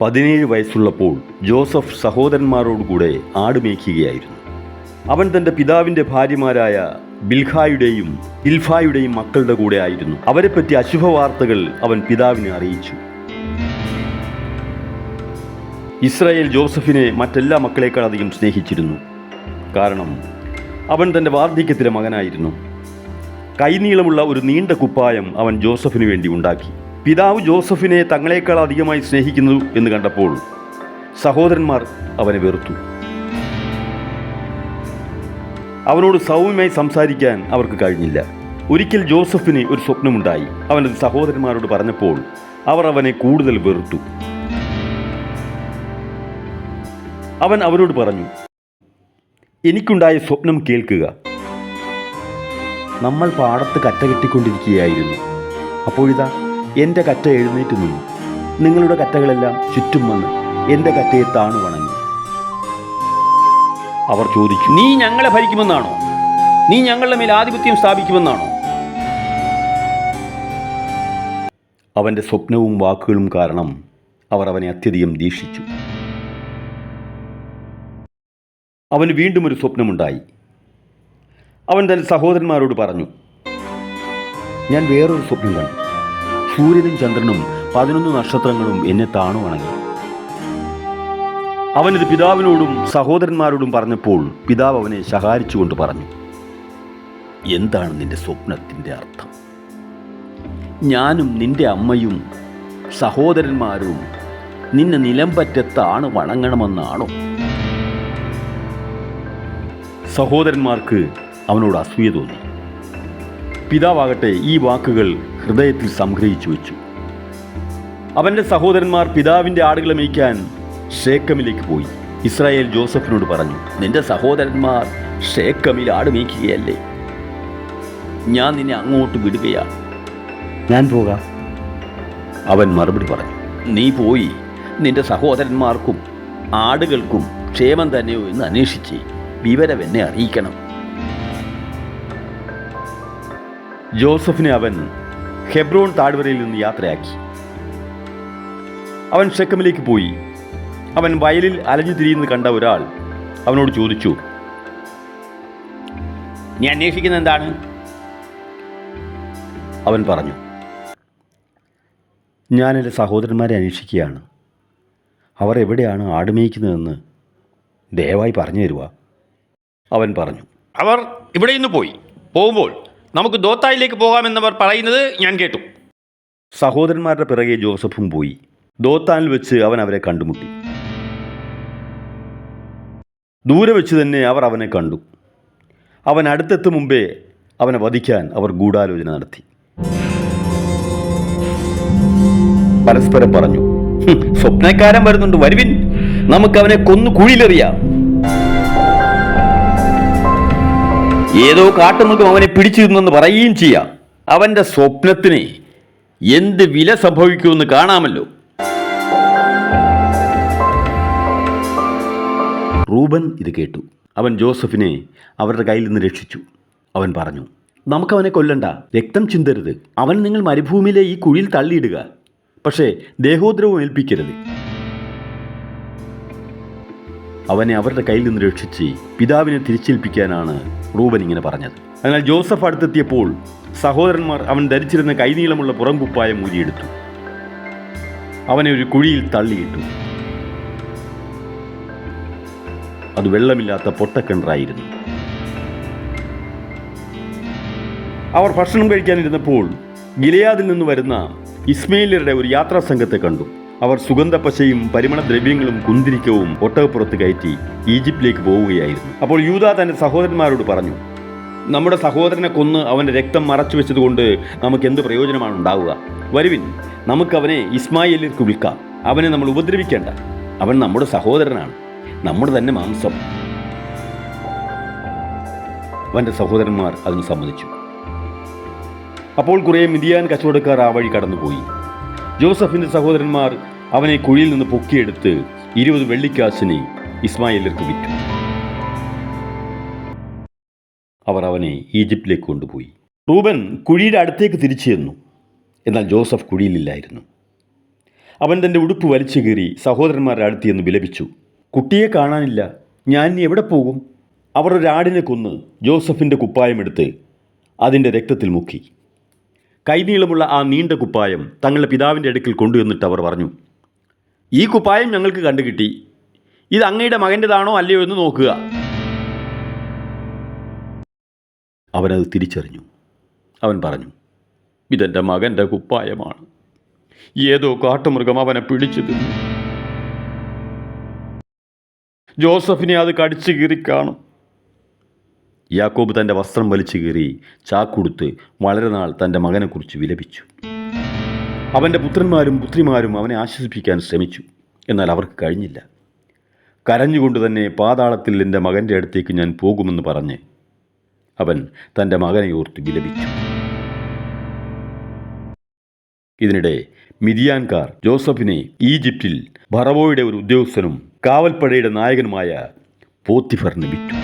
പതിനേഴ് വയസ്സുള്ളപ്പോൾ ജോസഫ് സഹോദരന്മാരോടുകൂടെ ആട് മേയ്ക്കുകയായിരുന്നു. അവൻ തന്റെ പിതാവിന്റെ ഭാര്യമാരായ ബിൽഖായുടെയും ഇൽഫായുടെയും മക്കളുടെ കൂടെ ആയിരുന്നു. അവരെപ്പറ്റി അശുഭവാർത്തകൾ അവൻ പിതാവിനെ അറിയിച്ചു. ഇസ്രായേൽ ജോസഫിനെ മറ്റെല്ലാ മക്കളെക്കാൾ അധികം സ്നേഹിച്ചിരുന്നു. കാരണം അവൻ തന്റെ വാർദ്ധക്യത്തിലെ മകനായിരുന്നു. കൈനീളമുള്ള ഒരു നീണ്ട കുപ്പായം അവൻ ജോസഫിനു വേണ്ടി ഉണ്ടാക്കി. പിതാവ് ജോസഫിനെ തങ്ങളെക്കാൾ അധികമായി സ്നേഹിക്കുന്നു എന്ന് കണ്ടപ്പോൾ സഹോദരന്മാർ അവനെ വെറുത്തു. അവനോട് സൗമ്യമായി സംസാരിക്കാൻ അവർക്ക് കഴിഞ്ഞില്ല. ഒരിക്കൽ ജോസഫിന് ഒരു സ്വപ്നമുണ്ടായി. അവനത് സഹോദരന്മാരോട് പറഞ്ഞപ്പോൾ അവർ അവനെ കൂടുതൽ വെറുത്തു. അവൻ അവരോട് പറഞ്ഞു എനിക്കുണ്ടായ സ്വപ്നം കേൾക്കുക. നമ്മൾ പാടത്ത് കറ്റ കെട്ടിക്കൊണ്ടിരിക്കുകയായിരുന്നു അപ്പോഴിതാ എന്റെ കറ്റ എഴുന്നേറ്റ് നിന്നു. നിങ്ങളുടെ കറ്റകളെല്ലാം ചുറ്റും വന്ന് എന്റെ കറ്റയെ താണു വണങ്ങി. അവർ ചോദിച്ചു നീ ഞങ്ങളെ ഭരിക്കുമെന്നാണോ? നീ ഞങ്ങളുടെ മേൽ ആധിപത്യം സ്ഥാപിക്കുമെന്നാണോ? അവന്റെ സ്വപ്നവും വാക്കുകളും കാരണം അവർ അവനെ അത്യധികം ദീക്ഷിച്ചു അവന് വീണ്ടും ഒരു സ്വപ്നമുണ്ടായി. അവൻ തന്റെ സഹോദരന്മാരോട് പറഞ്ഞു ഞാൻ വേറൊരു സ്വപ്നം കണ്ടു. സൂര്യനും ചന്ദ്രനും പതിനൊന്ന് നക്ഷത്രങ്ങളും എന്നെ താണു വണങ്ങി പിതാവിനോടും സഹോദരന്മാരോടും പറഞ്ഞപ്പോൾ പിതാവ് അവനെ ശകാരിച്ചുകൊണ്ട് പറഞ്ഞു എന്താണ് നിന്റെ സ്വപ്നത്തിന്റെ അർത്ഥം? ഞാനും നിന്റെ അമ്മയും സഹോദരന്മാരും നിന്നെ നിലംപറ്റത്താണ് വണങ്ങണമെന്നാണോ? സഹോദരന്മാർക്ക് അവനോട് അസൂയ തോന്നി. പിതാവാകട്ടെ ഈ വാക്കുകൾ ഹൃദയത്തിൽ സംഗ്രഹിച്ചു വെച്ചു. അവന്റെ സഹോദരന്മാർ പിതാവിന്റെ ആടുകളെ മേയ്ക്കാൻ ഷേക്കമിലേക്ക് പോയി. ഇസ്രായേൽ ജോസഫിനോട് പറഞ്ഞു നിന്റെ സഹോദരന്മാർ ഷേക്കമിൽ ആട് മേയ്ക്കുകയല്ലേ? ഞാൻ നിന്നെ അങ്ങോട്ട് വിടുകയാണ് ഞാൻ പോകാം. അവൻ മറുപടി പറഞ്ഞു നീ പോയി നിന്റെ സഹോദരന്മാർക്കും ആടുകൾക്കും ക്ഷേമം തന്നെയോ എന്ന് അന്വേഷിച്ച് വിവരം എന്നെ അറിയിക്കണം. ജോസഫിനെ അവൻ ഹെബ്രോൺ താഴ്വരയിൽ നിന്ന് യാത്രയാക്കി. അവൻ ഷെക്കമിലേക്ക് പോയി. അവൻ വയലിൽ അലഞ്ഞു തിരിയുന്നത് കണ്ട ഒരാൾ അവനോട് ചോദിച്ചു നീ അന്വേഷിക്കുന്ന എന്താണ്? അവൻ പറഞ്ഞു ഞാൻ എന്റെ സഹോദരന്മാരെ അന്വേഷിക്കുകയാണ്. അവർ എവിടെയാണ് ആടുമേയ്ക്കുന്നതെന്ന് ദയവായി പറഞ്ഞു തരുക അവൻ പറഞ്ഞു അവർ ഇവിടെ നിന്ന് പോയി. പോകുമ്പോൾ നമുക്ക് ദോത്തായിലേക്ക് പോകാമെന്നവർ പറയുന്നത് ഞാൻ കേട്ടു. സഹോദരന്മാരുടെ പിറകെ ജോസഫും പോയി. ദോത്താനിൽ വെച്ച് അവൻ അവരെ കണ്ടുമുട്ടി. ദൂരെ വെച്ച് തന്നെ അവർ അവനെ കണ്ടു. അവൻ അടുത്തെത്തും മുമ്പേ അവനെ വധിക്കാൻ അവർ ഗൂഢാലോചന നടത്തി. പരസ്പരം പറഞ്ഞു "ഹും, സ്വപ്നക്കാരൻ വരുന്നുണ്ട് വരുവിൻ. നമുക്ക് അവനെ കൊന്നു കുഴിയിലെറിയാം. ഏതോ കാട്ടുമൃഗം അവനെ പിടിച്ചു നിന്നെന്ന് പറയുകയും ചെയ്യാം. അവന്റെ സ്വപ്നത്തിന് എന്ത് വില സംഭവിക്കുമെന്ന് കാണാമല്ലോ. റൂബൻ ഇത് കേട്ടു. അവൻ ജോസഫിനെ അവരുടെ കയ്യിൽ നിന്ന് രക്ഷിച്ചു. അവൻ പറഞ്ഞു നമുക്കവനെ കൊല്ലണ്ട. രക്തം ചിന്തരുത്. അവൻ നിങ്ങൾ മരുഭൂമിയിലെ ഈ കുഴിയിൽ തള്ളിയിടുക. പക്ഷേ ദേഹോദ്രവം ഏൽപ്പിക്കരുത്. അവനെ അവരുടെ കയ്യിൽ നിന്ന് രക്ഷിച്ച് പിതാവിനെ തിരിച്ചേൽപ്പിക്കാനാണ് റൂബൻ ഇങ്ങനെ പറഞ്ഞത്. എന്നാൽ ജോസഫ് അടുത്തെത്തിയപ്പോൾ സഹോദരന്മാർ അവൻ ധരിച്ചിരുന്ന കൈനീളമുള്ള പുറംകുപ്പായം ഊരിയെടുത്തു അവനെ ഒരു കുഴിയിൽ തള്ളിയിട്ടു. അത് വെള്ളമില്ലാത്ത പൊട്ടക്കിണറായിരുന്നു. അവർ ഭക്ഷണം കഴിക്കാനിരുന്നപ്പോൾ ഗിലയാദിൽ നിന്ന് വരുന്ന ഇസ്മയിലരുടെ ഒരു യാത്രാ സംഘത്തെ കണ്ടു. അവർ സുഗന്ധപ്പശയും പരിമളദ്രവ്യങ്ങളും കുന്തിരിക്കവും ഒട്ടകപ്പുറത്ത് കയറ്റി ഈജിപ്തിലേക്ക് പോവുകയായിരുന്നു. അപ്പോൾ യൂത തന്റെ സഹോദരന്മാരോട് പറഞ്ഞു നമ്മുടെ സഹോദരനെ കൊന്ന് അവന്റെ രക്തം മറച്ചു വെച്ചതുകൊണ്ട് നമുക്ക് എന്ത് പ്രയോജനമാണ് ഉണ്ടാവുക? വരുവിൻ നമുക്കവനെ ഇസ്മായിലേക്ക് വിൽക്കാം അവനെ നമ്മൾ ഉപദ്രവിക്കേണ്ട. അവൻ നമ്മുടെ സഹോദരനാണ്. നമ്മുടെ തന്നെ മാംസം. അവന്റെ സഹോദരന്മാർ അതിന് സമ്മതിച്ചു. അപ്പോൾ കുറേ മിതിയാൻ കച്ചവടക്കാർ ആ വഴി കടന്നുപോയി. ജോസഫിന്റെ സഹോദരന്മാർ അവനെ കുഴിയിൽ നിന്ന് പൊക്കിയെടുത്ത് ഇരുപത് വെള്ളിക്കാശിനെ ഇസ്മായിലർക്ക് വിറ്റു. അവർ അവനെ ഈജിപ്തിലേക്ക് കൊണ്ടുപോയി. റൂബൻ കുഴിയുടെ അടുത്തേക്ക് തിരിച്ചു ചെന്നു. എന്നാൽ ജോസഫ് കുഴിയിലില്ലായിരുന്നു. അവൻ തന്റെ ഉടുപ്പ് വലിച്ചു കീറി സഹോദരന്മാരുടെ അടുത്ത് എന്ന് വിലപിച്ചു. കുട്ടിയെ കാണാനില്ല. ഞാൻ ഇനി എവിടെ പോകും? അവർ ഒരാടിനെ കൊന്ന് ജോസഫിന്റെ കുപ്പായമെടുത്ത് അതിന്റെ രക്തത്തിൽ മുക്കി. കൈനീളമുള്ള ആ നീണ്ട കുപ്പായം തങ്ങളുടെ പിതാവിന്റെ അടുക്കൽ കൊണ്ടുവന്നിട്ട് അവർ പറഞ്ഞു ഈ കുപ്പായം ഞങ്ങൾക്ക് കണ്ടുകിട്ടി. ഇത് അങ്ങയുടെ മകന്റെതാണോ അല്ലയോ എന്ന് നോക്കുക. അവനത് തിരിച്ചറിഞ്ഞു. അവൻ പറഞ്ഞു ഇതെന്റെ മകന്റെ കുപ്പായമാണ്. ഏതോ കാട്ടുമൃഗം അവനെ പിടിച്ചു തിന്നു. ജോസഫിനെ അത് കടിച്ചു കീറി കാണും. യാക്കോബ് തന്റെ വസ്ത്രം വലിച്ചു കീറി ചാക്കുടുത്ത് വളരെ നാൾ തന്റെ മകനെക്കുറിച്ച് വിലപിച്ചു. അവന്റെ പുത്രന്മാരും പുത്രിമാരും അവനെ ആശ്വസിപ്പിക്കാൻ ശ്രമിച്ചു. എന്നാൽ അവർക്ക് കഴിഞ്ഞില്ല. കരഞ്ഞുകൊണ്ട് തന്നെ പാതാളത്തിൽ എന്റെ മകന്റെ അടുത്തേക്ക് ഞാൻ പോകുമെന്ന് പറഞ്ഞ് അവൻ തന്റെ മകനെ ഓർത്ത് വിലപിച്ചു. ഇതിനിടെ മിതിയാൻകാർ ജോസഫിനെ ഈജിപ്തിൽ ഭറവോയുടെ ഒരു ഉദ്യോഗസ്ഥനും കാവൽപ്പടയുടെ നായകനുമായ പോത്തിഫറിന് വിറ്റു.